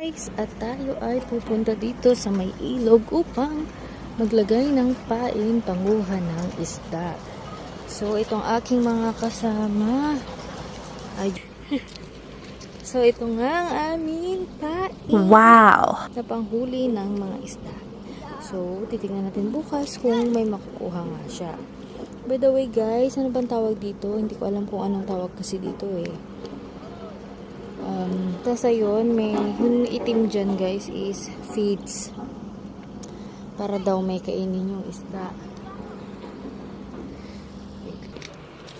Guys, at tayo ay pupunta dito sa may ilog upang maglagay ng pain panguhan ng isda. So, itong aking mga kasama ay... so, ito nga ang aming pain Wow. sa panghuli ng mga isda. So, titingnan natin bukas kung may makukuha nga siya. By the way, guys, ano bang tawag dito? Hindi ko alam kung anong tawag kasi dito eh. Um, tapos ayun, may yung itim dyan guys is feeds. Para daw may kainin yung isda.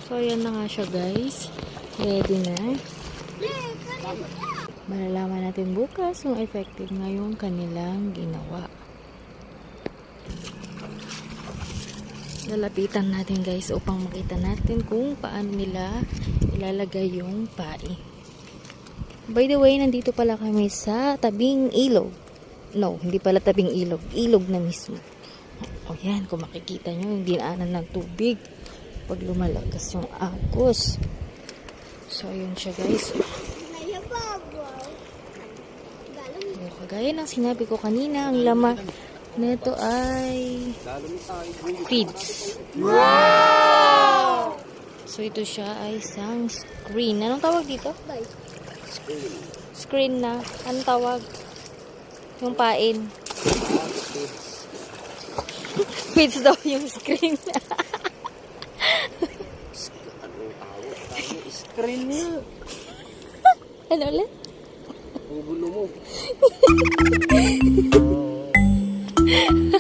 So ayan na nga siya guys. Ready na. Malalaman natin bukas kung effective nga yung kanilang ginawa. Lalapitan natin guys upang makita natin kung paano nila ilalagay yung pai. By the way, nandito pala kami sa tabing ilog. No, hindi pala tabing ilog. Ilog na mismo. O yan, kung makikita nyo, yung dinaanan ng tubig pag lumalagas yung agos. So, yun siya guys. So, kagaya ng sinabi ko kanina, ang laman nito ay feeds. So, ito siya ay isang screen. Anong tawag dito? Screen na. Anong tawag? Yung pain. Feeds daw yung screen. Screen niya. ano ulit? Ang gulo mo.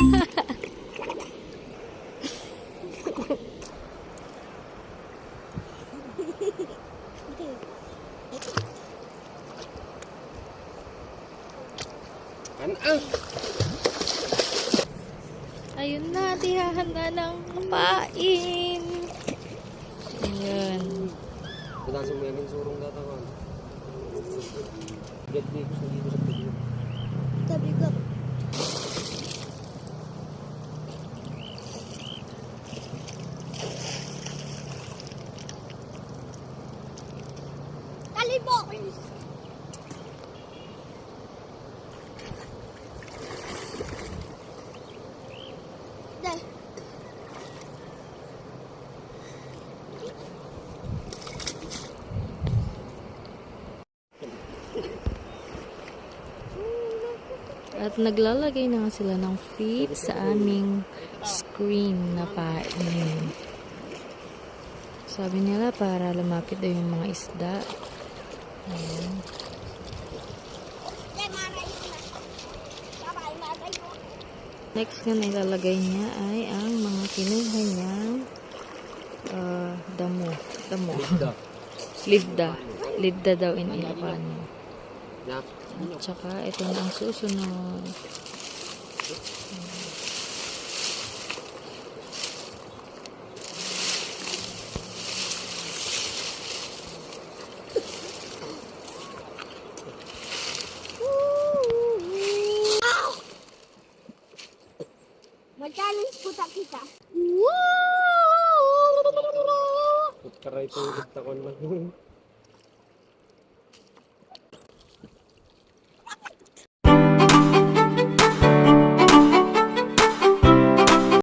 ah. Ayun na, tihahanda ng pain. Ayan. Kita sa mga surong data ko. Get me gusto dito sa video. Sabi ko, Kalibo! Dahil, At naglalagay na nga sila ng feed sa aming screen na pain. Sabi nila para lumapit daw yung mga isda. Ayan. Next na ilalagay niya ay ang mga kinuha niyang ah, damo. Damo. Lidda. Lidda. Lidda daw in Ilocano. At saka ito na ang susunod. Mag-challenge po ta kita. Put ka right ulit ako lang.